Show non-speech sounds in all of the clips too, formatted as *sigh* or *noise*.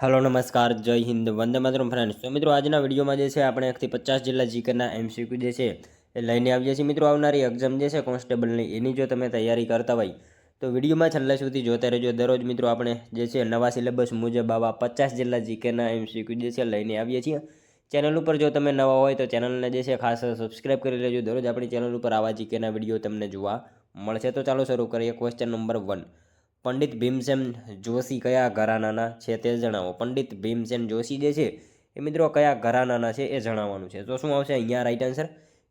Hello નમસ્કાર, જય Hind, Vande Mataram friends તો મિત્રો, આજના વિડીયોમાં જે છે, આપણે એકથી પચાસ જિલ્લા જીકેના એમસીક્યુ જે છે, એ લઈને આવીએ છીએ. મિત્રો, આવનારી એક્ઝામ જે છે કોન્સ્ટેબલની એની જો તમે તૈયારી કરતા હોય, તો વિડીયોમાં છેલ્લે સુધી જોતા રહેજો. દરરોજ, મિત્રો, આપણે જે છે, નવા સિલેબસ મુજબ આવા પચાસ જિલ્લા જીકેના એમસીક્યુ જે છે, લઈને આવીએ છીએ. ચેનલ ઉપર જો તમે નવા હોય, તો ચેનલને જે છે, ખાસ સબસ્ક્રાઇબ કરી લેજો. દરરોજ આપણી ચેનલ ઉપર આવા જીકેના વીડિયો તમને જોવા મળશે. તો ચાલો શરૂ કરીએ. Question number one Pandit Bhimsen Joshi કયા ઘરાનાના છે તે જણાવો. પંડિત ભીમસેન જોશી જે છે, એ મિત્રો કયા ઘરાનાના છે એ જણાવવાનું છે. તો શું આવશે? અહીંયા રાઈટ આન્સર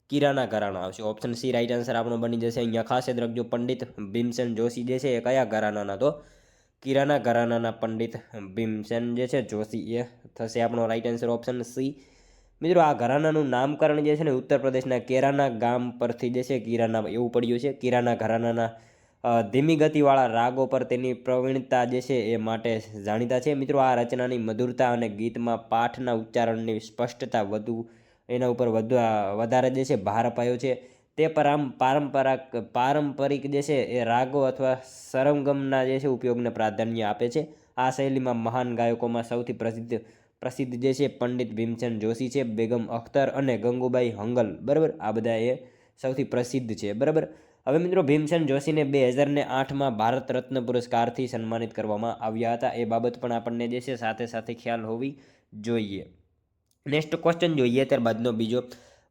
કિરાના ઘરાના આવશે. ઓપ્શન સી રાઈટ આન્સર આપણો બની જશે. અહીંયા ખાસ યાદ રાખજો, પંડિત ભીમસેન જોશી જે છે એ કયા ઘરાનાના? તો કિરાના ઘરાનાના પંડિત ભીમસેન જે છે, જોશી એ થશે આપણો રાઈટ આન્સર ઓપ્શન સી મિત્રો આ ઘરાનાનું નામકરણ જે છે ને, ઉત્તર પ્રદેશના કેરાના ગામ પરથી જે છે કિરાના, એવું પડ્યું છે. કિરાના ઘરાનાના ધીમી ગતિવાળા રાગો પર તેની પ્રવીણતા જે છે એ માટે જાણીતા છે. મિત્રો, આ રચનાની મધુરતા અને ગીતમાં પાઠના ઉચ્ચારણની સ્પષ્ટતા વધુ, એના ઉપર વધુ વધારે જે છે ભાર અપાયો છે. તે પરામ, પારંપરાક, પારંપરિક જે છે એ રાગો અથવા સરંગમના જે છે ઉપયોગને પ્રાધાન્ય આપે છે. આ શૈલીમાં મહાન ગાયકોમાં સૌથી પ્રસિદ્ધ પ્રસિદ્ધ જે છે પંડિત ભીમચંદ જોશી છે, બેગમ અખ્તર અને ગંગુબાઈ હંગલ. બરાબર? આ બધા એ સૌથી પ્રસિદ્ધ છે. બરાબર? હવે મિત્રો ભીમસેન જોશીને બે હજારને આઠમાં ભારત રત્ન પુરસ્કારથી સન્માનિત કરવામાં આવ્યા હતા. એ બાબત પણ આપણને જે છે સાથે સાથે ખ્યાલ હોવી જોઈએ. નેક્સ્ટ ક્વેશ્ચન જોઈએ, ત્યારબાદનો બીજો.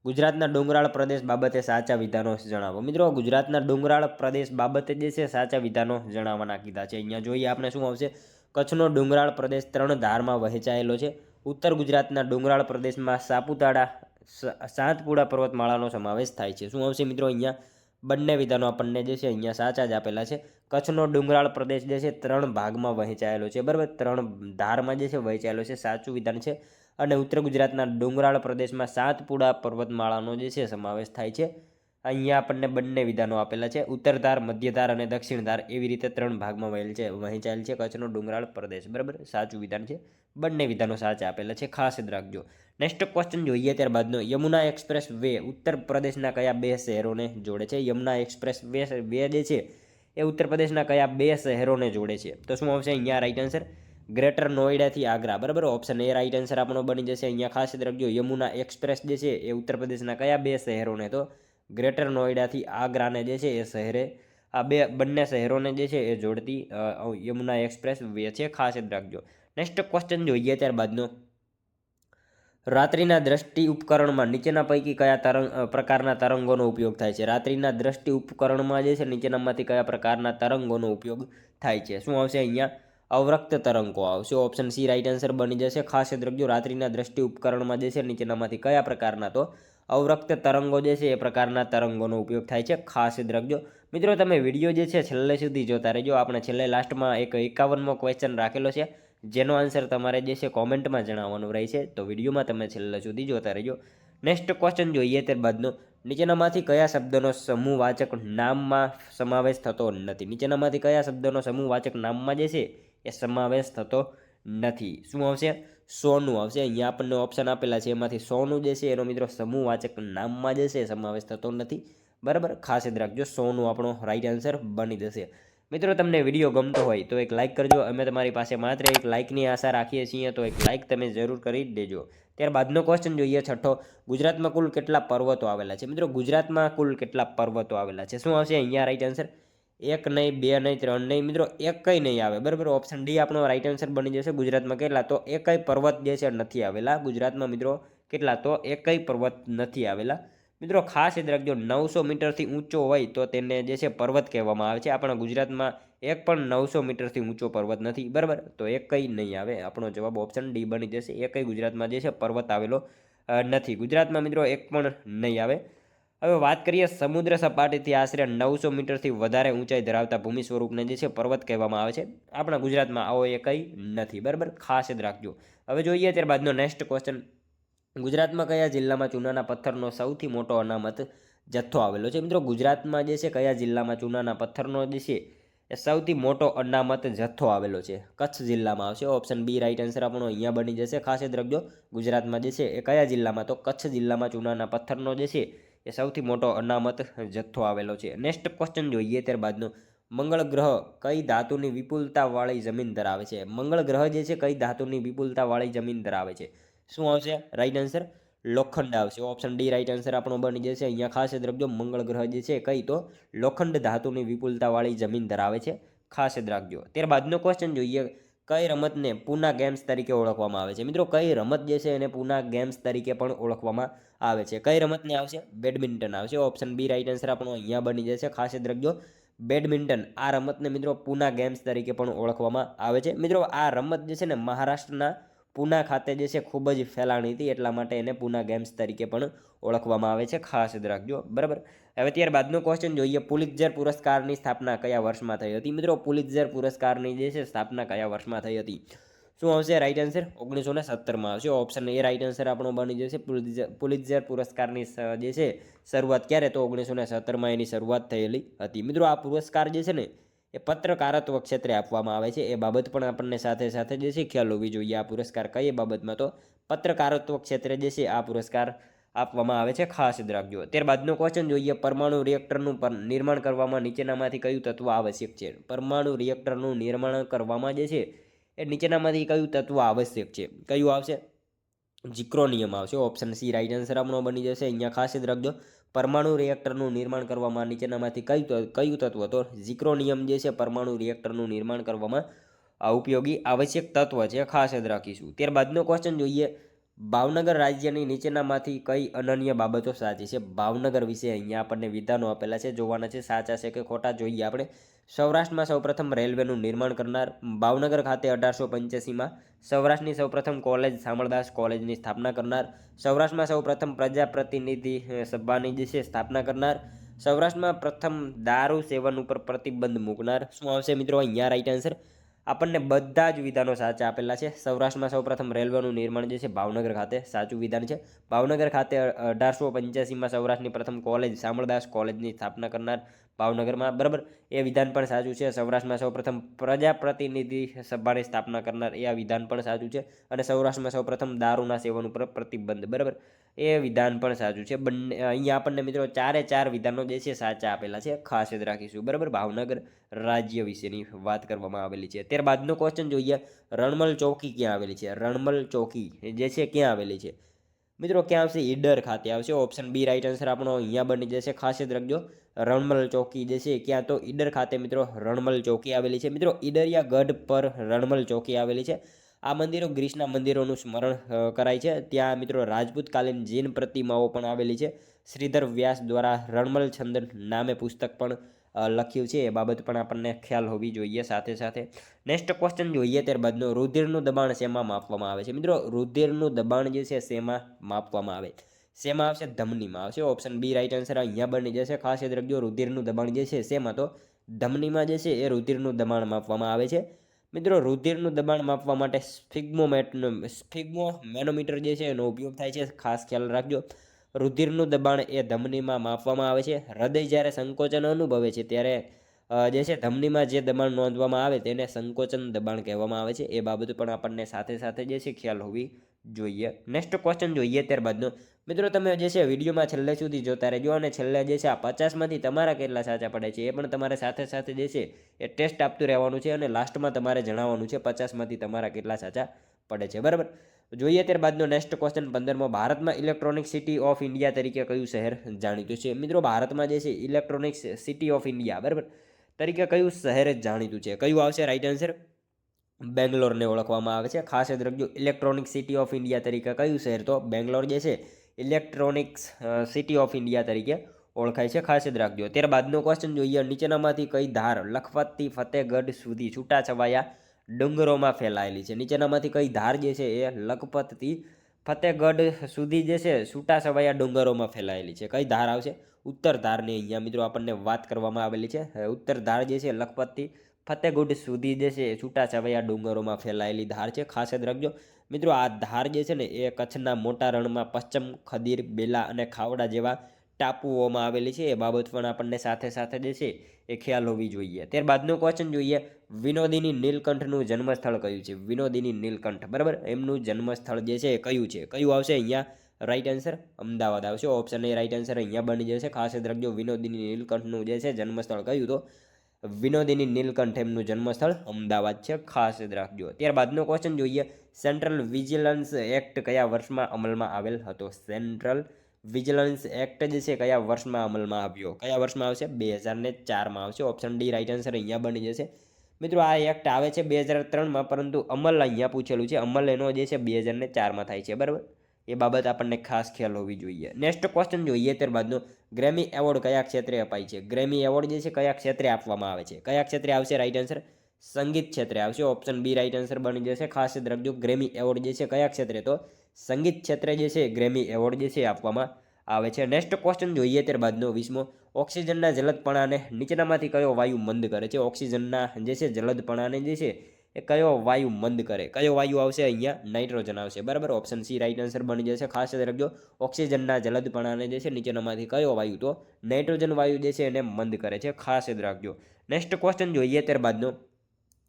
ગુજરાતના ડુંગરાળ પ્રદેશ બાબતે સાચા વિધાનો જણાવો. મિત્રો, ગુજરાતના ડુંગરાળ પ્રદેશ બાબતે જે છે સાચા વિધાનો જણાવવાના કીધા છે. અહીંયા જોઈએ આપણે શું આવશે. કચ્છનો ડુંગરાળ પ્રદેશ ત્રણ ધારમાં વહેંચાયેલો છે. ઉત્તર ગુજરાતના ડુંગરાળ પ્રદેશમાં સાપુતારા સાતપુડા પર્વતમાળાનો સમાવેશ થાય છે. શું આવશે મિત્રો અહીંયા? બંને વિધાનો આપણને જે છે અહીંયા સાચા જ આપેલા છે. કચ્છનો ડુંગરાળ પ્રદેશ જે છે ત્રણ ભાગમાં વહેંચાયેલો છે. બરાબર? ત્રણ ધારમાં જે છે વહેંચાયેલો છે, સાચું વિધાન છે. અને ઉત્તર ગુજરાતના ડુંગરાળ પ્રદેશમાં સાતપુડા પર્વતમાળાનો જે છે સમાવેશ થાય છે. અહીંયા આપણને બંને વિધાનો આપેલા છે. ઉત્તર ધાર મધ્ય અને દક્ષિણ ધાર એવી રીતે ત્રણ ભાગમાં વહેલ છે. વહેંચાયેલ છે કચ્છનો ડુંગરાળ પ્રદેશ. બરાબર? સાચું વિધાન છે. બંને વિધાનો સાચા આપેલા છે. ખાસ યાદ રાખજો. નેક્સ્ટ ક્વેશ્ચન જોઈએ ત્યારબાદનો. યમુના એક્સપ્રેસ વે ઉત્તર પ્રદેશના કયા બે શહેરોને જોડે છે? યમુના એક્સપ્રેસ વે વે જે છે, એ ઉત્તર પ્રદેશના કયા બે શહેરોને જોડે છે? તો શું આવશે? અહીંયા રાઈટ આન્સર ગ્રેટર નોઈડાથી આગ્રા બરાબર? ઓપ્શન એ રાઈટ આન્સર આપણો બની જશે. અહીંયા ખાસ રાખજો. યમુના એક્સપ્રેસ જે છે, એ ઉત્તર પ્રદેશના કયા બે શહેરોને? તો ગ્રેટર નોઈડાથી આગ્રાને જે છે એ શહેરે, આ બે, બંને શહેરોને જે છે એ જોડતી યમુના એક્સપ્રેસ વે છે, ખાસ યાદ રાખજો. નેક્સ્ટ ક્વેશ્ચન જોઈએ ત્યારબાદનો. રાત્રિના દ્રષ્ટિ ઉપકરણમાં નીચેના પૈકી કયા તરંગ પ્રકારના તરંગોનો ઉપયોગ થાય છે? રાત્રિના દ્રષ્ટિ ઉપકરણમાં જે છે નીચેનામાંથી કયા પ્રકારના તરંગોનો ઉપયોગ થાય છે? શું આવશે અહીંયા? અવરક્ત તરંગો આવશે. ઓપ્શન સી રાઈટ આન્સર બની જશે. ખાસ યાદ રાખજો, રાત્રિના દ્રષ્ટિ ઉપકરણમાં જે છે નીચેનામાંથી કયા પ્રકારના તો અવરક્ત તરંગો જે છે એ પ્રકારના તરંગોનો ઉપયોગ થાય છે. ખાસ યાદ રાખજો. મિત્રો, તમે વીડિયો જે છે છેલ્લે સુધી જોતા રહેજો. આપણે છેલ્લે લાસ્ટમાં એક એકાવનમો ક્વેશ્ચન રાખેલો છે. જેનો આન્સર તમારે જે છે કોમેન્ટમાં જણાવવાનું રહે છે. તો વિડીયોમાં તમે છેલ્લે સુધી જોતા રહેજો. નેક્સ્ટ ક્વેશ્ચન જોઈએ ત્યારબાદનો. નીચેનામાંથી કયા શબ્દનો સમૂહવાચક નામમાં સમાવેશ થતો નથી? નીચેનામાંથી કયા શબ્દનો સમૂહવાચક નામમાં જે છે એ સમાવેશ થતો નથી? શું આવશે? સોનું આવશે. અહીંયા આપણને ઓપ્શન આપેલા છે. એમાંથી સોનું જે છે, એનો મિત્રો સમૂહવાચક નામમાં જે છે, સમાવેશ થતો નથી. બરાબર? ખાસ યાદ રાખજો, સોનું આપણો રાઈટ આન્સર બની જશે. મિત્રો, તમને વીડિયો ગમતો હોય તો એક લાઇક કરજો. અમે તમારી પાસે માત્ર એક લાઇકની આશા રાખીએ છીએ, તો એક લાઇક તમે જરૂર કરી દેજો. ત્યારબાદનો ક્વેશ્ચન જોઈએ, છઠ્ઠો. ગુજરાતમાં કુલ કેટલા પર્વતો આવેલા છે? મિત્રો, ગુજરાતમાં કુલ કેટલા પર્વતો આવેલા છે? શું આવશે? અહીંયા રાઈટ આન્સર એક નહીં, બે નહીં, ત્રણ નહીં. મિત્રો એક કંઈ નહીં આવે. બરાબર? ઓપ્શન ડી આપણો રાઈટ આન્સર બની જશે ગુજરાતમાં કેટલા? તો એકય પર્વત જે છે નથી આવેલા. ગુજરાતમાં, મિત્રો, કેટલા? તો એકય પર્વત નથી આવેલા. મિત્રો, ખાસ યાદ રાખજો, નવસો મીટરથી ઊંચો હોય તો તેને જે છે પર્વત કહેવામાં આવે છે. આપણા ગુજરાતમાં એક પણ નવસો મીટરથી ઊંચો પર્વત નથી. બરાબર? તો એક કંઈ નહીં આવે. આપણો જવાબ ઓપ્શન ડી બની જશે. એકય ગુજરાતમાં જે છે પર્વત આવેલો નથી. ગુજરાતમાં, મિત્રો, એક પણ નહીં આવે. હવે વાત કરીએ સમુદ્ર સપાટીથી આશરે નવસો મીટરથી વધારે ઊંચાઈ ધરાવતા ભૂમિ સ્વરૂપને જે છે પર્વત કહેવામાં આવે છે. આપણા ગુજરાતમાં આવો એ કંઈ નથી. બરાબર? ખાસ યાદ રાખજો. હવે જોઈએ ત્યારબાદનો નેક્સ્ટ ક્વેશ્ચન ગુજરાતમાં કયા જિલ્લામાં ચૂનાના પથ્થરનો સૌથી મોટો અનામત જથ્થો આવેલો છે? મિત્રો, ગુજરાતમાં જે છે કયા જિલ્લામાં ચૂનાના પથ્થરનો જે છે એ સૌથી મોટો અનામત જથ્થો આવેલો છે? કચ્છ જિલ્લામાં આવશે. ઓપ્શન બી રાઇટ આન્સર આપણો અહીંયા બની જશે. ખાસ યાદ રાખજો, ગુજરાતમાં જે છે એ કયા જિલ્લામાં? તો કચ્છ જિલ્લામાં ચૂનાના પથ્થરનો જે છે એ સૌથી મોટો અનામત જથ્થો આવેલો છે. નેક્સ્ટ ક્વેશ્ચન જોઈએ ત્યારબાદનો. મંગળ ગ્રહ કઈ ધાતુની વિપુલતાવાળી જમીન ધરાવે છે? મંગળ ગ્રહ જે છે કઈ ધાતુની વિપુલતાવાળી જમીન ધરાવે છે? શું આવશે? રાઈટ આન્સર લોખંડ આવશે. ઓપ્શન ડી રાઈટ આન્સર આપણો બની જશે. અહીંયા ખાસ યાદ મંગળ ગ્રહ જે છે કઈ તો લોખંડ ધાતુની વિપુલતાવાળી જમીન ધરાવે છે. ખાસ યાદ રાખજો. ત્યારબાદનો ક્વેશ્ચન જોઈએ. કઈ રમતને પૂના ગેમ્સ તરીકે ઓળખવામાં આવે છે? મિત્રો, કઈ રમત જે છે એને પૂના ગેમ્સ તરીકે પણ ઓળખવામાં આવે છે? કઈ રમતને આવશે? બેડમિન્ટન આવશે. ઓપ્શન બી રાઇટ આન્સર આપણો અહીંયા બની જશે. ખાસ યાદ રાખજો, બેડમિન્ટન આ રમતને મિત્રો પૂના ગેમ્સ તરીકે પણ ઓળખવામાં આવે છે. મિત્રો, આ રમત જે છે ને મહારાષ્ટ્રના પૂના ખાતે જે છે ખૂબ જ ફેલાણી હતી, એટલા માટે એને પૂના ગેમ્સ તરીકે પણ ઓળખવામાં આવે છે. ખાસ યાદ રાખજો. બરાબર? હવે ત્યારબાદનો ક્વેશ્ચન જોઈએ. પુલિત્ઝર પુરસ્કારની સ્થાપના કયા વર્ષમાં થઈ હતી? મિત્રો, પુલિત્ઝર પુરસ્કારની જે છે, સ્થાપના કયા વર્ષમાં થઈ હતી? શું આવશે? રાઈટ આન્સર ઓગણીસો ને સત્તરમાં આવશે. ઓપ્શન એ રાઈટ આન્સર આપણો બની જશે. પુલિત્ઝર પુરસ્કારની જે છે, શરૂઆત ક્યારે? તો ઓગણીસો ને સત્તરમાં એની શરૂઆત થયેલી હતી. મિત્રો, આ પુરસ્કાર જે છે ને, એ પત્રકારત્વ ક્ષેત્રે આપવામાં આવે છે. એ બાબત પણ આપણને સાથે સાથે જે છે, ખ્યાલ હોવી જોઈએ. આ પુરસ્કાર કઈ બાબતમાં? તો પત્રકારત્વ ક્ષેત્રે જે છે, આ પુરસ્કાર આપવામાં આવે છે ખાસ યાદ રાખજો. ત્યારબાદનો ક્વેશ્ચન જોઈએ. પરમાણુ રિએક્ટરનું પર નિર્માણ કરવામાં નીચેનામાંથી કયું તત્વ આવશ્યક છે? પરમાણુ રિએક્ટરનું નિર્માણ કરવામાં જે છે એ નીચેનામાંથી કયું તત્વ આવશ્યક છે? કયું આવશે? જીક્રોનિયમ આવશે. ઓપ્શન સી રાઈટ આન્સર આપણો બની જશે. અહીંયા ખાસ યાદ રાખજો. પરમાણુ રિએક્ટરનું નિર્માણ કરવામાં નીચેનામાંથી કયું કયું તત્વ? તો ઝીક્રોનિયમ જે છે પરમાણુ રિએક્ટરનું નિર્માણ કરવામાં ઉપયોગી આવશ્યક તત્વ છે. ખાસ યાદ રાખીશું. ત્યારબાદનો ક્વેશ્ચન જોઈએ. ભાવનગર રાજ્યની નીચેનામાંથી કઈ અનન્ય બાબતો સાચી છે? ભાવનગર વિશે અહીંયા આપણને વિધાનો આપેલા છે, જોવાના છે, સાચા છે કે ખોટા જોઈએ આપણે. સૌરાષ્ટ્રમાં સૌપ્રથમ રેલવેનું નિર્માણ કરનાર ભાવનગર ખાતે અઢારસો પંચ્યાસીમાં સૌરાષ્ટ્રની સૌપ્રથમ કોલેજ શામળદાસ કોલેજની સ્થાપના કરનાર, સૌરાષ્ટ્રમાં સૌપ્રથમ પ્રજાપ્રતિનિધિ સભાની જે છે સ્થાપના કરનાર, સૌરાષ્ટ્રમાં પ્રથમ દારૂ સેવન ઉપર પ્રતિબંધ મૂકનાર. શું આવશે મિત્રો? અહીંયા રાઈટ આન્સર આપણને બધા જ વિધાનો સાચા આપેલા છે. સૌરાષ્ટ્રમાં સૌપ્રથમ રેલવેનું નિર્માણ જે છે ભાવનગર ખાતે સાચું વિધાન છે. ભાવનગર ખાતે અઢારસો પંચ્યાસીમાં સૌરાષ્ટ્રની પ્રથમ કોલેજ શામળદાસ કોલેજની સ્થાપના કરનાર ભાવનગરમાં. બરાબર? એ વિધાન પણ સાચું છે. સૌરાષ્ટ્રમાં સૌપ્રથમ પ્રજાપ્રતિનિધિ સભાની સ્થાપના કરનાર એ આ વિધાન પણ સાચું છે અને સૌરાષ્ટ્રમાં સૌપ્રથમ દારૂના સેવન ઉપર પ્રતિબંધ. બરાબર? એ વિધાન પણ સાચું છે. બંને, અહીંયા આપણને મિત્રો ચારે ચાર વિધાનો જે છે સાચા આપેલા છે. ખાસ યાદ રાખીશું. બરાબર? ભાવનગર રાજ્ય વિશેની વાત કરવામાં આવેલી છે. ત્યારબાદનો ક્વેશ્ચન જોઈએ. રણમલ ચોકી ક્યાં આવેલી છે? રણમલ ચોકી જે છે ક્યાં આવેલી છે? મિત્રો, ક્યાં આવશે? ઈડર ખાતે આવશે. ઓપ્શન બી રાઈટ આન્સર આપણો અહીંયા બની જશે. ખાસ યાદ રાખજો, રણમલ ચોકી જે છે, ક્યાં તો ઈડર ખાતે મિત્રો, રણમલ ચોકી આવેલી છે. મિત્રો, ઈડરિયા ગઢ પર રણમલ ચોકી આવેલી છે. આ મંદિરો ગ્રીસના મંદિરોનું સ્મરણ કરાય છે. ત્યાં મિત્રો, રાજપૂતકાલીન જૈન પ્રતિમાઓ પણ આવેલી છે. શ્રીધર વ્યાસ દ્વારા રણમલ છંદ નામે પુસ્તક પણ લખ્યું છે, એ બાબત પણ આપણને ખ્યાલ હોવી જોઈએ. સાથે સાથે નેક્સ્ટ ક્વેશ્ચન જોઈએ, ત્યારબાદનો રુધિરનું દબાણ શેમાં માપવામાં આવે છે? મિત્રો, રુધિરનું દબાણ જે છે, શેમાં માપવામાં આવે? શેમાં આવશે? ધમનીમાં આવશે. ઓપ્શન બી રાઈટ આન્સર અહીંયા બની જશે. ખાસ યાદ રાખજો, રુધિરનું દબાણ જે છે, શેમાં? તો ધમનીમાં જે છે, એ રુધિરનું દબાણ માપવામાં આવે છે. મિત્રો, રુધિરનું દબાણ માપવા માટે સ્ફિગ્મોમેટ સ્ફિગ્મો મેનોમીટર જે છે, એનો ઉપયોગ થાય છે. ખાસ ખ્યાલ રાખજો. રુધિરનું દબાણ એ ધમનીમાં માપવામાં આવે છે. હૃદય જ્યારે સંકોચન અનુભવે છે ત્યારે જે છે ધમનીમાં જે દબાણ નોંધવામાં આવે તેને સંકોચન દબાણ કહેવામાં આવે છે. એ બાબત પણ આપણને સાથે સાથે જે છે ખ્યાલ હોવી જોઈએ. નેક્સ્ટ ક્વેશ્ચન જોઈએ ત્યારબાદનો. મિત્રો, તમે જે છે વિડીયોમાં છેલ્લે સુધી જોતા રહેજો અને છેલ્લે જે છે આ પચાસમાંથી તમારા કેટલા સાચા પડે છે એ પણ તમારે સાથે સાથે જે છે એ ટેસ્ટ આપતું રહેવાનું છે અને લાસ્ટમાં તમારે જણાવવાનું છે પચાસમાંથી તમારા કેટલા સાચા પડે છે. બરાબર? જોઈએ ત્યારબાદનો નેક્સ્ટ ક્વેશ્ચન પંદરમો. ભારતમાં ઇલેક્ટ્રોનિક સિટી ઓફ ઇન્ડિયા તરીકે કયું શહેર જાણીતું છે? મિત્રો, ભારતમાં જે છે ઇલેક્ટ્રોનિક્સ સિટી ઓફ ઇન્ડિયા બરાબર? તરીકે કયું શહેર જાણીતું છે? કયું આવશે? રાઈટ આન્સર બેંગ્લોરને ઓળખવામાં આવે છે. ખાસ યાદ રાખજો ઇલેક્ટ્રોનિક સિટી ઓફ ઇન્ડિયા તરીકે કયું શહેર? તો બેંગ્લોર જે છે ઇલેક્ટ્રોનિક્સ સિટી ઓફ ઇન્ડિયા તરીકે ઓળખાય છે. ખાસ યાદ રાખજો. ત્યારબાદનો ક્વેશ્ચન જોઈએ, નીચેનામાંથી કઈ ધાર લખપતથી ફતેહગઢ સુધી છૂટાછવાયા ડુંગરોમાં ફેલાયેલી છે. નીચેનામાંથી કઈ ધાર જે છે એ લખપતથી ફતેહગઢ સુધી જે છે છૂટાછવાયા ડુંગરોમાં ફેલાયેલી છે. કઈ ધાર આવશે? ઉત્તર ધારની અહીંયા મિત્રો આપણને વાત કરવામાં આવેલી છે. ઉત્તર ધાર જે છે લખપતથી ફતેહગઢ સુધી જે છે એ છૂટાછવાયા ડુંગરોમાં ફેલાયેલી ધાર છે. ખાસ યાદ રાખજો મિત્રો આ ધાર જે છે ને એ કચ્છના મોટા રણમાં પશ્ચિમ ખદીર, બેલા અને ખાવડા જેવા ટાપુઓમાં આવેલી છે. એ બાબત પણ આપણને સાથે સાથે જે છે એ ખ્યાલ હોવી જોઈએ. ત્યારબાદનું ક્વેશ્ચન જોઈએ. વિનોદિની નીલકંઠનું જન્મસ્થળ કયું છે? વિનોદિની નીલકંઠ, બરાબર? એમનું જન્મસ્થળ જે છે એ કયું છે? કયું આવશે અહીંયા? રાઈટ આન્સર અમદાવાદ આવશે. ઓપ્શન એ રાઈટ આન્સર અહીંયા બની જશે. ખાસ યાદ રાખજો, વિનોદિની નીલકંઠનું જે છે જન્મસ્થળ કયું તો વિનોદિની નીલકંઠ એમનું જન્મસ્થળ અમદાવાદ છે. ખાસ યાદ રાખજો. ત્યારબાદનો ક્વેશ્ચન જોઈએ. સેન્ટ્રલ વિજિલન્સ એક્ટ કયા વર્ષમાં અમલમાં આવેલ હતો? સેન્ટ્રલ વિજિલન્સ એક્ટ જે છે, કયા વર્ષમાં અમલમાં આવ્યો? કયા વર્ષમાં આવશે? બે હજાર ને ચારમાં આવશે. ઓપ્શન ડી રાઇટ આન્સર અહીંયા બની જશે. મિત્રો, આ એક્ટ આવે છે બે હજાર ત્રણમાં, પરંતુ અમલ અહીંયા પૂછેલું છે. અમલ એનો જે છે, બે હજાર ને ચારમાં થાય છે. બરાબર? એ બાબત આપણને ખાસ ખ્યાલ હોવી જોઈએ. નેક્સ્ટ ક્વેશ્ચન જોઈએ ત્યારબાદનો. ગ્રેમી એવોર્ડ કયા ક્ષેત્રે અપાય છે? ગ્રેમી એવોર્ડ જે છે, કયા ક્ષેત્રે આપવામાં આવે છે? કયા ક્ષેત્રે આવશે? રાઇટ આન્સર સંગીત ક્ષેત્રે આવશે. ઓપ્શન બી રાઈટ આન્સર બની જશે. ખાસ યાદ રાખજો. ગ્રેમી એવોર્ડ જે છે, કયા ક્ષેત્રે? તો સંગીત ક્ષેત્રે જે છે ગ્રેમી એવોર્ડ જે છે આપવામાં આવે છે. નેક્સ્ટ ક્વેશ્ચન જોઈએ ત્યારબાદનો વીસમો. ઓક્સિજનના જલદપણાને નીચેનામાંથી કયો વાયુ મંદ કરે છે? ઓક્સિજનના જે છે જલદપણાને જે છે એ કયો વાયુ મંદ કરે? કયો વાયુ આવશે? અહીંયા નાઇટ્રોજન આવશે. બરાબર? ઓપ્શન સી રાઇટ આન્સર બની જશે. ખાસ યાદ રાખજો. ઓક્સિજનના જલદપણાને જે છે નીચેનામાંથી કયો વાયુ? તો નાઇટ્રોજન વાયુ જે છે એને મંદ કરે છે. ખાસ યાદ રાખજો. નેક્સ્ટ ક્વેશ્ચન જોઈએ ત્યારબાદનો.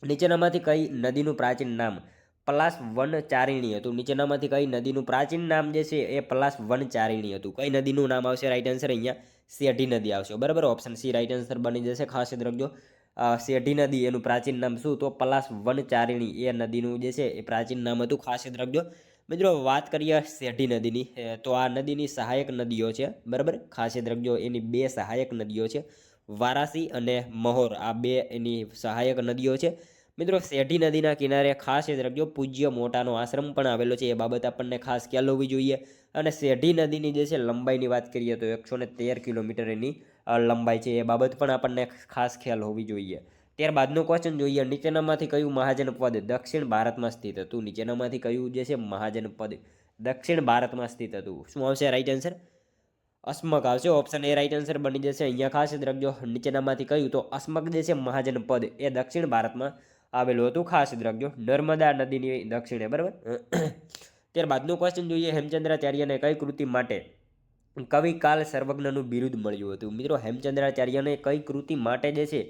નીચેનામાંથી કઈ નદીનું પ્રાચીન નામ પલાસ વનચારિણી હતું. નીચેનામાંથી કઈ નદીનું પ્રાચીન નામ જે છે એ પલાસ વનચારિણી હતું. કઈ નદીનું નામ આવશે? રાઈટ આન્સર અહીંયા સેઢી નદી આવશે. બરાબર? ઓપ્શન સી રાઈટ આન્સર બની જશે. ખાસ યાદ રાખજો. સેઢી નદી એનું પ્રાચીન નામ શું? તો પલાસ વનચારિણી એ નદીનું જે છે એ પ્રાચીન નામ હતું. ખાસ યાદ રાખજો. મિત્રો, વાત કરીએ સેઢી નદીની. તો આ નદીની સહાયક નદીઓ છે. બરાબર? ખાસ યાદ રાખજો. એની બે સહાયક નદીઓ છે. વારાસી અને મહોર. આ બે એની સહાયક નદીઓ છે. મિત્રો સેઢી નદીના કિનારે ખાસ યાદ રાખજો, પૂજ્ય મોટાનો આશ્રમ પણ આવેલો છે. એ બાબત આપણને ખાસ ખ્યાલ હોવી જોઈએ. અને સેઢી નદીની જે છે લંબાઈની વાત કરીએ તો એકસો ને તેર કિલોમીટર એની લંબાઈ છે. એ બાબત પણ આપણને ખાસ ખ્યાલ હોવી જોઈએ. ત્યારબાદનો ક્વેશ્ચન જોઈએ, નીચેનામાંથી કયું મહાજનપદ દક્ષિણ ભારતમાં સ્થિત હતું? નીચેનામાંથી કયું જે છે મહાજનપદ દક્ષિણ ભારતમાં સ્થિત હતું? શું આવશે? રાઈટ આન્સર અસ્મક આવશે. ઓપ્શન એ રાઈટ આન્સર બની જશે. અહીંયા ખાસ યાદ રાખજો, નીચેનામાંથી કયું તો અસ્મક જે છે મહાજનપદ એ દક્ષિણ ભારતમાં આવેલું હતું ખાસ રાખજો નર્મદા નદીની દક્ષિણે બરાબર? *coughs* ત્યારબાદનું ક્વેશ્ચન જોઈએ હેમચંદ્રાચાર્યને કઈ કૃતિ માટે કવિ કાલ સર્વજ્ઞનું બિરુદ મળ્યું હતું? મિત્રો હેમચંદ્રાચાર્યને કઈ કૃતિ માટે જે છે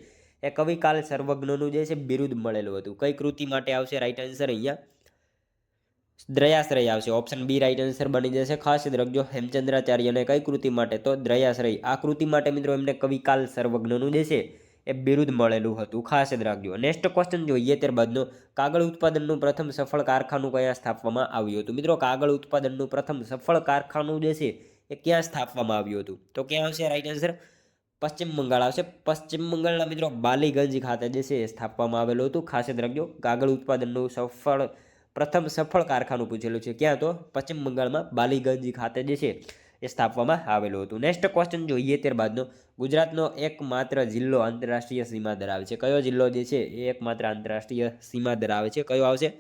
એ કવિ કાલ સર્વજ્ઞનું જે છે બિરુદ મળેલું હતું. કઈ કૃતિ માટે આવશે? રાઈટ આન્સર અહીંયા. દ્રયાશ્રય આવશે. ઓપ્શન બી રાઈટ આન્સર બની જશે. ખાસ યાદ રાખજો હેમચંદ્રાચાર્યને કઈ કૃતિ માટે? તો દ્રયાશ્રય. આ કૃતિ માટે મિત્રો એમને કવિકાલ સર્વજ્ઞનું જે છે એ બિરુદ મળેલું હતું. ખાસ યાદ રાખજો. નેક્સ્ટ ક્વેશ્ચન જોઈએ ત્યારબાદનો. કાગળ ઉત્પાદનનું પ્રથમ સફળ કારખાનું કયા સ્થાપવામાં આવ્યું હતું? મિત્રો, કાગળ ઉત્પાદનનું પ્રથમ સફળ કારખાનું જે છે, એ ક્યાં સ્થાપવામાં આવ્યું હતું? તો ક્યાં આવશે? રાઈટ આન્સર પશ્ચિમ બંગાળ આવશે. પશ્ચિમ બંગાળના મિત્રો, બાલીગંજ ખાતે જે છે, એ સ્થાપવામાં આવેલું હતું. ખાસ યાદ રાખજો, કાગળ ઉત્પાદનનું સફળ, પ્રથમ સફળ કારખાનું પૂછેલું છે. ક્યાં તો? પશ્ચિમ બંગાળમાં બાલીગંજ ખાતે જે છે એ સ્થાપવામાં આવેલું હતું. નેક્સ્ટ ક્વેશ્ચન જોઈએ ત્યારબાદનો. ગુજરાતનો એકમાત્ર જિલ્લો આંતરરાષ્ટ્રીય સીમા ધરાવે છે. કયો જિલ્લો જે છે એ એકમાત્ર આંતરરાષ્ટ્રીય સીમા ધરાવે છે? કયો આવશે?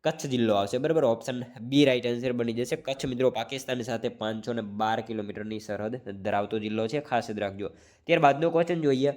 કચ્છ જિલ્લો આવશે. બરાબર? ઓપ્શન બી રાઈટ આન્સર બની જશે. કચ્છ મિત્રો પાકિસ્તાન સાથે પાંચસો ને બાર કિલોમીટરની સરહદ ધરાવતો જિલ્લો છે. ખાસ યાદ રાખજો. ત્યારબાદનો ક્વેશ્ચન જોઈએ.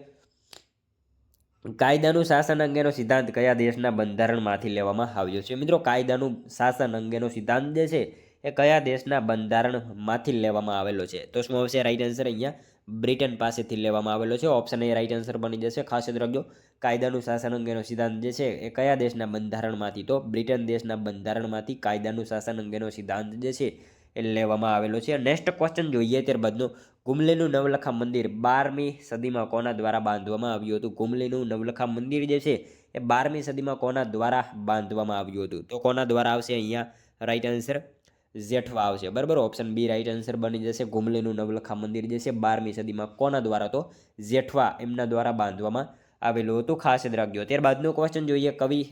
કાયદાનું શાસન અંગેનો સિદ્ધાંત કયા દેશના બંધારણમાંથી લેવામાં આવ્યો છે? મિત્રો, કાયદાનું શાસન અંગેનો સિદ્ધાંત જે છે એ કયા દેશના બંધારણમાંથી લેવામાં આવેલો છે? તો શું આવશે? રાઈટ આન્સર અહીંયા બ્રિટન પાસેથી લેવામાં આવેલો છે. ઓપ્શન એ રાઈટ આન્સર બની જશે. ખાસ યાદ રાખજો, કાયદાનું શાસન અંગેનો સિદ્ધાંત જે છે એ કયા દેશના બંધારણમાંથી? તો બ્રિટન દેશના બંધારણમાંથી કાયદાનું શાસન અંગેનો સિદ્ધાંત જે છે એ લેવામાં આવેલો છે. નેક્સ્ટ ક્વેશ્ચન જોઈએ ત્યારબાદનો. ગુમલેનું નવલખા મંદિર બારમી સદીમાં કોના દ્વારા બાંધવામાં આવ્યું હતું? ગુમલેનું નવલખા મંદિર જે છે એ બારમી સદીમાં કોના દ્વારા બાંધવામાં આવ્યું હતું? તો કોના દ્વારા આવશે અહીંયા? રાઈટ આન્સર જેઠવા આવશે બરાબર? ઓપ્શન બી રાઈટ આન્સર બની જશે. ગુમલીનું નવલખા મંદિર જે છે, બારમી સદીમાં કોના દ્વારા? તો જેઠવા એમના દ્વારા બાંધવામાં આવેલું હતું. ખાસ યાદ રાખજો. ત્યારબાદનો ક્વેશ્ચન જોઈએ. કવિ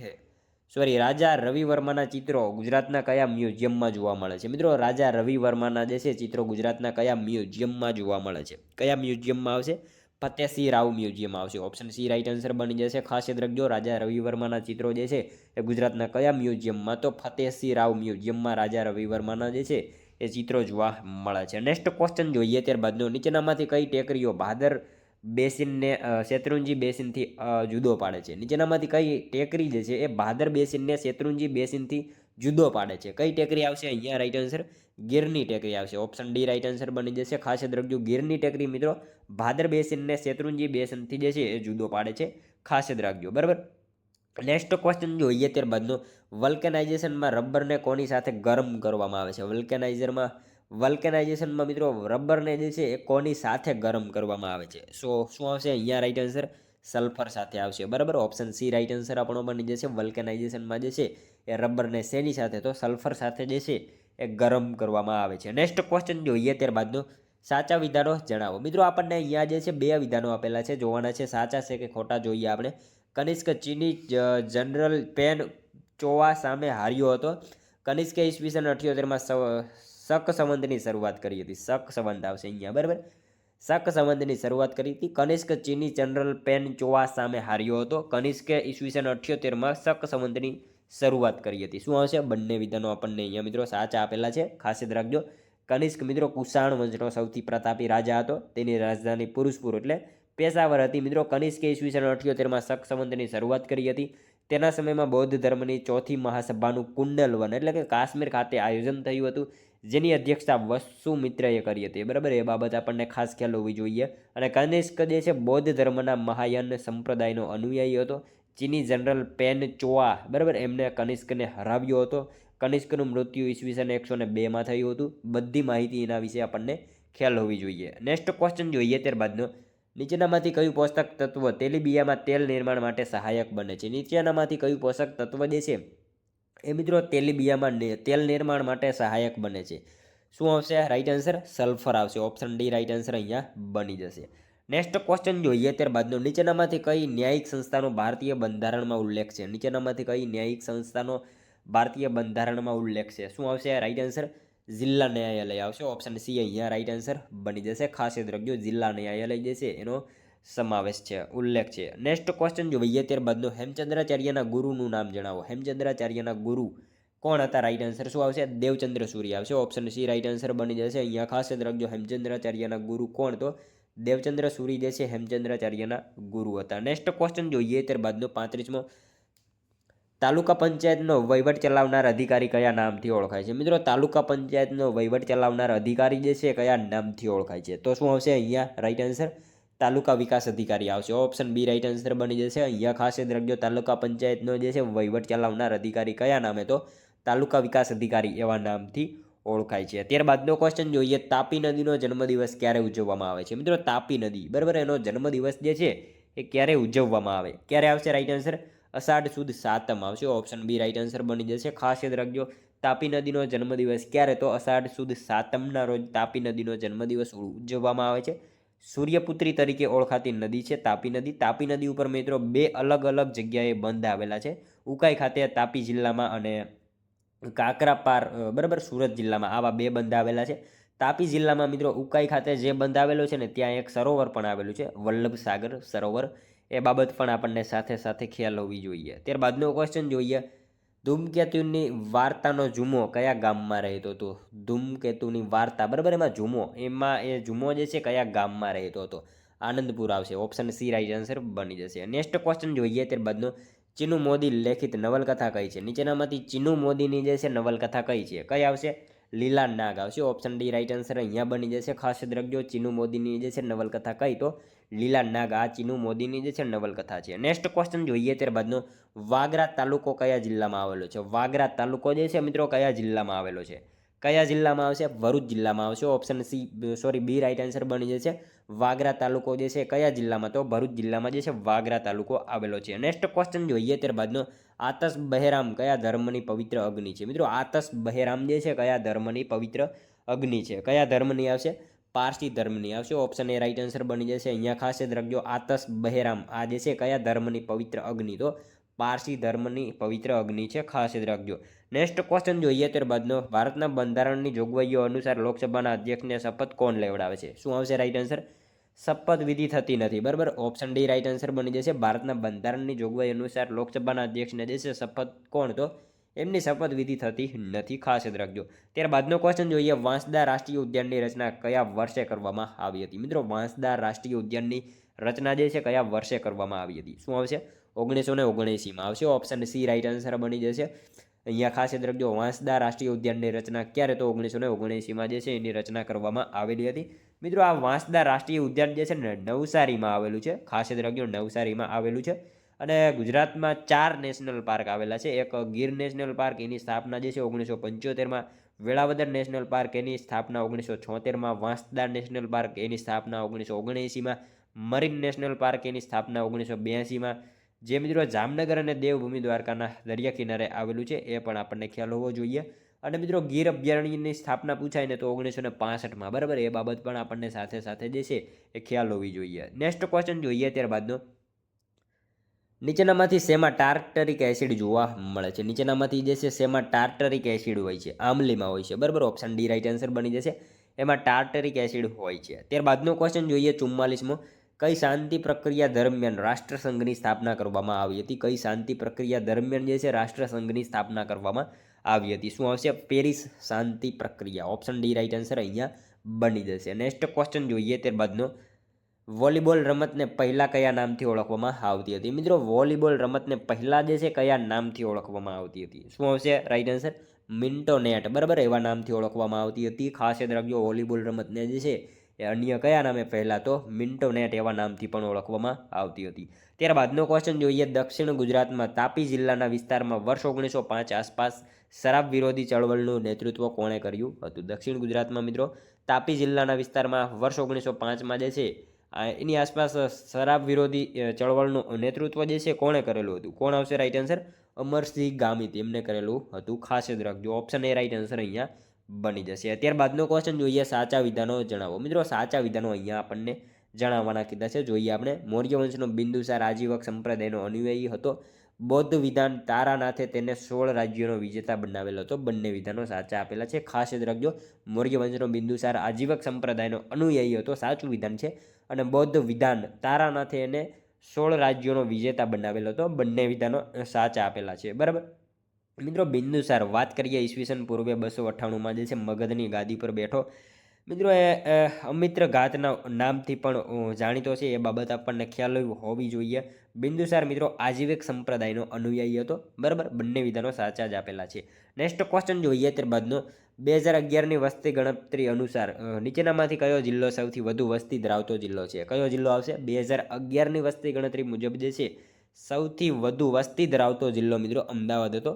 સોરી રાજા રવિ વર્માના ચિત્રો ગુજરાતના કયા મ્યુઝિયમમાં જોવા મળે છે? મિત્રો, રાજા રવિ વર્માના જે છે, ચિત્રો ગુજરાતના કયા મ્યુઝિયમમાં જોવા મળે છે? કયા મ્યુઝિયમમાં આવશે? ફતેહસિંહ રાવ મ્યુઝિયમ આવશે. ઓપ્શન સી રાઇટ આન્સર બની જશે. ખાસ યાદ રાખજો, રાજા રવિ વર્માના ચિત્રો જે છે એ ગુજરાતના કયા મ્યુઝિયમમાં? તો ફતેહસિંહ રાવ મ્યુઝિયમમાં રાજા રવિ વર્માના જે છે એ ચિત્રો જોવા મળે છે. નેક્સ્ટ ક્વેશ્ચન જોઈએ, ત્યારબાદનો નીચેનામાંથી કઈ ટેકરીઓ ભાદર બેસિનને શેત્રુંજી બેસિનથી જુદો પાડે છે? નીચેનામાંથી કઈ ટેકરી જે છે એ ભાદર બેસિનને શેત્રુંજી બેસિનથી જુદો પાડે છે? કઈ ટેકરી આવશે? અહીંયા રાઈટ આન્સર ગીરની ટેકરી આવશે. ઓપ્શન ડી રાઈટ આન્સર બની જશે. ખાસ યાદ રાખજો, ગીરની ટેકરી મિત્રો, ભાદર બેસિનને શેત્રુંજી બેસનથી જે છે એ જુદો પાડે છે. ખાસ યાદ રાખજો, બરાબર? નેક્સ્ટ ક્વેશ્ચન જોઈએ ત્યારબાદનો. વલ્કેનાઇઝેશનમાં રબરને કોની સાથે ગરમ કરવામાં આવે છે? વલ્કેનાઇઝરમાં વલ્કેનાઇઝેશનમાં મિત્રો, રબરને જે છે એ કોની સાથે ગરમ કરવામાં આવે છે? સો શું આવશે? અહીંયા રાઈટ આન્સર સલ્ફર સાથે આવશે, બરાબર? ઓપ્શન સી રાઈટ આન્સર આપણો બની જશે. વલ્કેનાઇઝેશનમાં જે છે એ રબરને શેની સાથે? તો સલ્ફર સાથે જે છે એ ગરમ કરવામાં આવે છે. નેક્સ્ટ ક્વેશ્ચન જોઈએ ત્યારબાદનો. સાચા વિધાનો જણાવો. મિત્રો, આપણને અહીંયા જે છે બે વિધાનો આપેલા છે. જોવાના છે સાચા છે કે ખોટા જોઈએ આપણે. કનિષ્ક ચીની જનરલ પેન ચોવા સામે હાર્યો હતો. કનિષ્કે ઈસવીસન અઠ્યોતેરમાં શક સંબંધની શરૂઆત કરી હતી. શક સંબંધ આવશે અહીંયા, બરાબર? શક સંબંધની શરૂઆત કરી હતી. કનિષ્ક ચીની જનરલ પેન ચોવા સામે હાર્યો હતો. કનિષ્કે ઈસવીસન અઠ્યોતેરમાં શક સંવંતની શરૂઆત કરી હતી. શું આવશે? બંને વિધાનો આપણને અહીંયા મિત્રો સાચા આપેલા છે. ખાસ યાદ રાખજો. કનિષ્ક મિત્રો કુષાણ વંશનો સૌથી પ્રતાપી રાજા હતો. તેની રાજધાની પુરુષપુર એટલે પેશાવર હતી. મિત્રો કનિષ્કે ઈસવીસન અઠ્યોતેરમાં શક સંવંતની શરૂઆત કરી હતી. તેના સમયમાં બૌદ્ધ ધર્મની ચોથી મહાસભાનું કુંડલવન એટલે કે કાશ્મીર ખાતે આયોજન થયું હતું. જેની અધ્યક્ષતા વસુમિત્રએ કરી હતી. બરાબર? એ બાબત આપણને ખાસ ખ્યાલ હોવી જોઈએ. અને કનિષ્ક જે છે, બૌદ્ધ ધર્મના મહાયાન સંપ્રદાયનો અનુયાયી હતો. ચીની જનરલ પેન ચોઆ, બરાબર? એમને કનિષ્કને હરાવ્યો હતો. કનિષ્કનું મૃત્યુ ઈસવીસન એકસો ને બેમાં થયું હતું. બધી માહિતી એના વિશે આપણને ખ્યાલ હોવી જોઈએ. નેક્સ્ટ ક્વેશ્ચન જોઈએ ત્યારબાદનો. નીચેનામાંથી કયું પોષક તત્વ તેલીબિયામાં તેલ નિર્માણ માટે સહાયક બને છે? નીચેનામાંથી કયું પોષક તત્વ જે છે એ મિત્રો તેલીબિયામાં તેલ નિર્માણ માટે સહાયક બને છે. શું આવશે? રાઈટ આન્સર સલ્ફર આવશે. ઓપ્શન ડી રાઈટ આન્સર અહીંયા બની જશે. નેક્સ્ટ ક્વેશ્ચન જોઈએ, ત્યારબાદનો નીચેનામાંથી કઈ ન્યાયિક સંસ્થાનો ભારતીય બંધારણમાં ઉલ્લેખ છે? નીચેનામાંથી કઈ ન્યાયિક સંસ્થાનો ભારતીય બંધારણમાં ઉલ્લેખ છે? શું આવશે? રાઈટ આન્સર જિલ્લા ન્યાયાલય આવશે. ઓપ્શન સી અહીંયા રાઈટ આન્સર બની જશે. ખાસ યાદ રાખજો, જિલ્લા ન્યાયાલય જે છે, એનો સમાવેશ છે, ઉલ્લેખ છે. નેક્સ્ટ ક્વેશ્ચન જોઈએ, ત્યારબાદનો હેમચંદ્રાચાર્યના ગુરુનું નામ જણાવો. હેમચંદ્રાચાર્યના ગુરુ કોણ હતા? રાઈટ આન્સર શું આવશે? દેવચંદ્ર સૂર્ય આવશે. ઓપ્શન સી રાઈટ આન્સર બની જશે. અહીંયા ખાસ યાદ રાખજો, હેમચંદ્રાચાર્યના ગુરુ કોણ તો? દેવચંદ્ર સૂરી જે છે હેમચંદ્રાચાર્યના ગુરુ હતા. નેક્સ્ટ ક્વેશ્ચન જોઈએ, ત્યારબાદનો પાંત્રીસમો. તાલુકા પંચાયતનો વહીવટ ચલાવનાર અધિકારી કયા નામથી ઓળખાય છે? મિત્રો, તાલુકા પંચાયતનો વહીવટ ચલાવનાર અધિકારી જે છે, કયા નામથી ઓળખાય છે? તો શું આવશે? અહીંયા રાઈટ આન્સર તાલુકા વિકાસ અધિકારી આવશે. ઓપ્શન બી રાઈટ આન્સર બની જશે. અહીંયા ખાસ યાદ રાખજો, તાલુકા પંચાયતનો જે છે, વહીવટ ચલાવનાર અધિકારી કયા નામે? તો તાલુકા વિકાસ અધિકારી એવા નામથી ઓળખાય છે. ત્યારબાદનો ક્વેશ્ચન જોઈએ, તાપી નદીનો જન્મદિવસ ક્યારે ઉજવવામાં આવે છે? મિત્રો, તાપી નદી, બરાબર? એનો જન્મદિવસ જે છે, એ ક્યારે ઉજવવામાં આવે? ક્યારે આવશે? રાઈટ આન્સર અષાઢ સુદ સાતમ આવશે. ઓપ્શન બી રાઈટ આન્સર બની જશે. ખાસ યાદ રાખજો, તાપી નદીનો જન્મદિવસ ક્યારે? તો અષાઢ સુદ સાતમના રોજ તાપી નદીનો જન્મદિવસ ઉજવવામાં આવે છે. સૂર્યપુત્રી તરીકે ઓળખાતી નદી છે તાપી નદી. તાપી નદી ઉપર મિત્રો બે અલગ અલગ જગ્યાએ બંધ આવેલા છે. ઉકાઈ ખાતે તાપી જિલ્લામાં અને કાકરાપાર બરાબર સુરત જિલ્લામાં આવા બે બંધ આવેલા છે. તાપી જિલ્લામાં મિત્રો ઉકાઈ ખાતે જે બંધ આવેલો છે ને, ત્યાં એક સરોવર પણ આવેલું છે વલ્લભ સાગર સરોવર. એ બાબત પણ આપણને સાથે સાથે ખ્યાલ હોવી જોઈએ. ત્યારબાદનો ક્વેશ્ચન જોઈએ. ધૂમકેતુની વાર્તાનો જુમો કયા ગામમાં રહેતો હતો? ધૂમકેતુની વાર્તા, બરાબર, એમાં જુમો, એમાં એ જુમો જે છે કયા ગામમાં રહેતો હતો? આનંદપુર આવશે ઓપ્શન સી રાઈટ આન્સર બની જશે. નેક્સ્ટ ક્વેશ્ચન જોઈએ ત્યારબાદનો. ચીનુ મોદી લેખિત નવલકથા કઈ છે. નીચેનામાંથી ચીનુ મોદીની જે છે નવલકથા કઈ છે. કઈ આવશે? લીલા નાગ આવશે. ઓપ્શન ડી રાઈટ આન્સર અહીંયા બની જશે. ખાસ યાદ રાખજો, ચીનુ મોદીની જે છે નવલકથા કઈ તો? લીલા નાગ, આ ચીનુ મોદીની જે છે નવલકથા છે. નેક્સ્ટ ક્વેશ્ચન જોઈએ ત્યારબાદનો. વાગરા તાલુકો કયા જિલ્લામાં આવેલો છે? વાગરા તાલુકો જે છે મિત્રો કયા જિલ્લામાં આવેલો છે? કયા જિલ્લામાં આવશે? ભરૂચ જિલ્લામાં આવશે. Option C sorry B right answer બની જશે. વાગરા તાલુકો જે છે, કયા જિલ્લામાં? તો ભરૂચ જિલ્લામાં જે છે, વાગરા તાલુકો આવેલો છે. નેક્સ્ટ ક્વેશ્ચન જોઈએ ત્યારબાદનો. આતસ બહેરામ કયા ધર્મની પવિત્ર અગ્નિ છે? મિત્રો આતસ બહેરામ જે છે, કયા ધર્મની પવિત્ર અગ્નિ છે? કયા ધર્મની આવશે? પારસી ધર્મની આવશે. ઓપ્શન એ રાઈટ આન્સર બની જશે. અહીંયા ખાસ યાદ રાખજો. આતસ બહેરામ આ જે છે, કયા ધર્મની પવિત્ર અગ્નિ? તો પારસી ધર્મની પવિત્ર અગ્નિ છે, ખાસ યાદ રાખજો. નેક્સ્ટ ક્વેશ્ચન જોઈએ ત્યારબાદનો. ભારતના બંધારણની જોગવાઈઓ અનુસાર લોકસભાના અધ્યક્ષને શપથ કોણ લેવડાવે છે? શું આવશે રાઈટ આન્સર શપથવિધિ થતી નથી. બરાબર? ઓપ્શન ડી રાઈટ આન્સર બની જશે. ભારતના બંધારણની જોગવાઈ અનુસાર લોકસભાના અધ્યક્ષને છે શપથ કોણ તો? એમની શપથવિધિ થતી નથી. ખાસ યાદ રાખજો. ત્યારબાદનો ક્વેશ્ચન જોઈએ. વાંસદા રાષ્ટ્રીય ઉદ્યાનની રચના કયા વર્ષે કરવામાં આવી હતી? મિત્રો, વાંસદા રાષ્ટ્રીય ઉદ્યાનની રચના જે છે, કયા વર્ષે કરવામાં આવી હતી? શું આવશે? ઓગણીસો ને ઓગણએંસીમાં આવશે. ઓપ્શન સી રાઇટ આન્સર બની જશે. અહીંયા ખાસ યાદ રાખજો, વાંસદા રાષ્ટ્રીય ઉદ્યાનની રચના ક્યારે તો ઓગણીસો ને ઓગણએંસીમાં જે છે એની રચના કરવામાં આવેલી હતી. મિત્રો, આ વાંસદા રાષ્ટ્રીય ઉદ્યાન જે છે ને, નવસારીમાં આવેલું છે. ખાસ યાદ રાખજો, નવસારીમાં આવેલું છે. અને ગુજરાતમાં ચાર નેશનલ પાર્ક આવેલા છે. એક ગીર નેશનલ પાર્ક, એની સ્થાપના જે છે ઓગણીસો પંચોતેરમાં વેળાવદર નેશનલ પાર્ક, એની સ્થાપના ઓગણીસો છોતેરમાં વાંસદા નેશનલ પાર્ક, એની સ્થાપના ઓગણીસો ઓગણએંસીમાં મરીન નેશનલ પાર્ક, એની સ્થાપના ઓગણીસો બ્યાસીમાં જે મિત્રો જામનગર અને દેવભૂમિ દ્વારકાના દરિયા કિનારે આવેલું છે, એ પણ આપણને ખ્યાલ હોવો જોઈએ. અને મિત્રો ગીર અભયારણ્યની સ્થાપના પૂછાય ને તો ઓગણીસો ને પાસઠમાં, બરાબર? એ બાબત પણ આપણને સાથે સાથે જે છે, એ ખ્યાલ હોવી જોઈએ. નેક્સ્ટ ક્વેશ્ચન જોઈએ ત્યારબાદનો. નીચેનામાંથી શેમાં ટાર્ટરિક એસિડ જોવા મળે છે? નીચેનામાંથી જે છે, શેમાં ટાર્ટરિક એસિડ હોય છે? આમલીમાં હોય છે, બરાબર? ઓપ્શન ડી રાઇટ આન્સર બની જશે. એમાં ટાર્ટરિક એસિડ હોય છે. ત્યારબાદનો ક્વેશ્ચન જોઈએ ચુમ્માલીસમો. કઈ શાંતિ પ્રક્રિયા દરમિયાન રાષ્ટ્રસંઘની સ્થાપના કરવામાં આવી હતી? કઈ શાંતિ પ્રક્રિયા દરમિયાન જે છે રાષ્ટ્રસંઘની સ્થાપના કરવામાં આવી હતી? શું આવશે? પેરિસ શાંતિ પ્રક્રિયા. ઓપ્શન ડી રાઇટ આન્સર અહીંયા બની જશે. નેક્સ્ટ ક્વેશ્ચન જોઈએ, ત્યારબાદનો. વોલીબોલ રમતને પહેલાં કયા નામથી ઓળખવામાં આવતી હતી? મિત્રો, વોલીબોલ રમતને પહેલાં જે છે કયા નામથી ઓળખવામાં આવતી હતી? શું આવશે? રાઈટ આન્સર મિન્ટો નેટ બરાબર, એવા નામથી ઓળખવામાં આવતી હતી. ખાસ યાદ રાખજો, વોલીબોલ રમતને જે છે એ અન્ય કયા નામે પહેલાં તો મિન્ટો નેટ એવા નામથી પણ ઓળખવામાં આવતી હતી. ત્યારબાદનો ક્વેશ્ચન જોઈએ. દક્ષિણ ગુજરાતમાં તાપી જિલ્લાના વિસ્તારમાં વર્ષ ઓગણીસો પાંચ આસપાસ શરાબ વિરોધી ચળવળનું નેતૃત્વ કોણે કર્યું હતું? દક્ષિણ ગુજરાતમાં મિત્રો તાપી જિલ્લાના વિસ્તારમાં વર્ષ ઓગણીસો પાંચમાં જે છે એની આસપાસ શરાબ વિરોધી ચળવળનું નેતૃત્વ જે છે કોણે કરેલું હતું? કોણ આવશે? Right answer Amarsinh Gamit. એમને કરેલું હતું ખાસ યાદ રાખજો. ઓપ્શન એ રાઈટ આન્સર અહીંયા બની જશે. ત્યારબાદનો ક્વેશ્ચન જોઈએ, સાચા વિધાનો જણાવો. મિત્રો, સાચા વિધાનો અહીંયા આપણને જણાવવાના કીધા છે. જોઈએ આપણે, મૌર્ય વંશનો બિંદુસાર આજીવક સંપ્રદાયનો અનુયાયી હતો. બૌદ્ધ વિધાન તારાનાથે તેને સોળ રાજ્યોનો વિજેતા બનાવેલો હતો. બંને વિધાનો સાચા આપેલા છે. ખાસ યાદ રાખજો, મૌર્ય વંશનો બિંદુસાર આજીવક સંપ્રદાયનો અનુયાયી હતો. સાચું વિધાન છે. અને બૌદ્ધ વિધાન તારાનાથે એને સોળ રાજ્યોનો વિજેતા બનાવેલો હતો. બંને વિધાનો સાચા આપેલા છે. બરાબર? મિત્રો બિંદુસાર વાત કરીએ ઈસવીસન પૂર્વે બસો અઠ્ઠાણુંમાં, જે છે મગધની ગાદી પર બેઠો. મિત્રો, એ અમિત્ર ઘાતના નામથી પણ જાણીતો છે. એ બાબત આપણને ખ્યાલ હોવી જોઈએ. બિંદુસાર મિત્રો, આજીવિક સંપ્રદાયનો અનુયાયી હતો. બરાબર? બંને વિધાનો સાચા જ આપેલા છે. નેક્સ્ટ ક્વેશ્ચન જોઈએ ત્યારબાદનો. બે હજાર અગિયારની વસ્તી ગણતરી અનુસાર નીચેનામાંથી કયો જિલ્લો સૌથી વધુ વસ્તી ધરાવતો જિલ્લો છે? કયો જિલ્લો આવશે? બે હજાર અગિયારની વસ્તી ગણતરી મુજબ, જે છે, સૌથી વધુ વસ્તી ધરાવતો જિલ્લો, મિત્રો, અમદાવાદ હતો.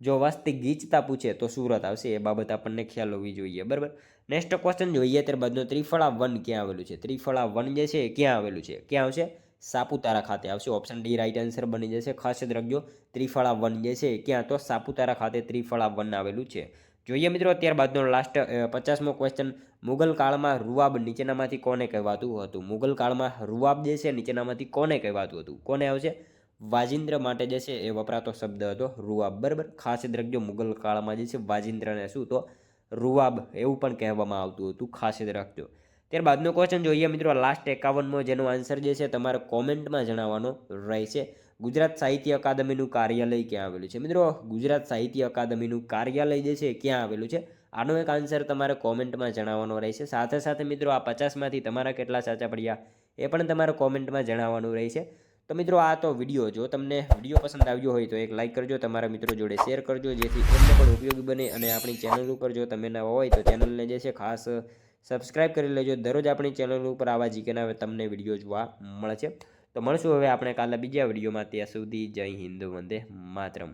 જો વસ્તી ગીચતા પૂછે તો સુરત આવશે. એ બાબત આપણને ખ્યાલ હોવી જોઈએ. બરાબર? નેક્સ્ટ ક્વેશ્ચન જોઈએ ત્યારબાદનો ત્રિફળા વન ક્યાં આવેલું છે? ત્રિફળા વન જે છે, એ ક્યાં આવેલું છે? ક્યાં આવશે? સાપુતારા ખાતે આવશે. ઓપ્શન ડી રાઈટ આન્સર બની જશે. ખાસ યાદ રાખજો, ત્રિફળા વન જે છે ક્યાં? તો સાપુતારા ખાતે ત્રિફળા વન આવેલું છે. જોઈએ મિત્રો ત્યારબાદનો લાસ્ટ પચાસમો ક્વેશ્ચન મુગલ કાળમાં રૂવાબ નીચેનામાંથી કોને કહેવાતું હતું? મુગલ કાળમાં રૂવાબ જે છે, નીચેનામાંથી કોને કહેવાતું હતું? કોને આવશે? વાજિંદ્ર માટે જે છે એ વપરાતો શબ્દ હતો રૂવાબ બરાબર? ખાસ યાદ રાખજો, મુગલ કાળમાં જે છે વાજિંદ્રને શું તો રૂઆબ એવું પણ કહેવામાં આવતું હતું. ખાસ યાદ રાખજો. ત્યારબાદનો ક્વેશ્ચન જોઈએ મિત્રો લાસ્ટ એકાવનમો જેનો આન્સર જે છે તમારે કોમેન્ટમાં જણાવવાનો રહેશે. ગુજરાત સાહિત્ય અકાદમીનું કાર્યાલય ક્યાં આવેલું છે? મિત્રો, ગુજરાત સાહિત્ય અકાદમીનું કાર્યાલય જે છે ક્યાં આવેલું છે? આનો એક આન્સર તમારે કોમેન્ટમાં જણાવવાનો રહેશે. સાથે સાથે મિત્રો, આ પચાસમાંથી તમારા કેટલા સાચા પડ્યા એ પણ તમારે કોમેન્ટમાં જણાવવાનું રહેશે. તો મિત્રો આ તો વીડિયો જો તમને વીડિયો પસંદ આવ્યો હોય તો એક લાઇક કરજો, તમારા મિત્રો જોડે શેર કરજો, જેથી એમને પણ ઉપયોગી બને અને આપણી ચેનલ ઉપર જો તમે નવા હોય તો ચેનલને જે છે ખાસ સબસ્ક્રાઇબ કરી લેજો. દરરોજ આપણી ચેનલ ઉપર આવા જીકેના તમને વીડિયો જોવા મળે છે. તો મળશું હવે આપણે કાલે બીજા વિડીયોમાં ત્યાં સુધી જય હિન્દ, વંદે માતરમ.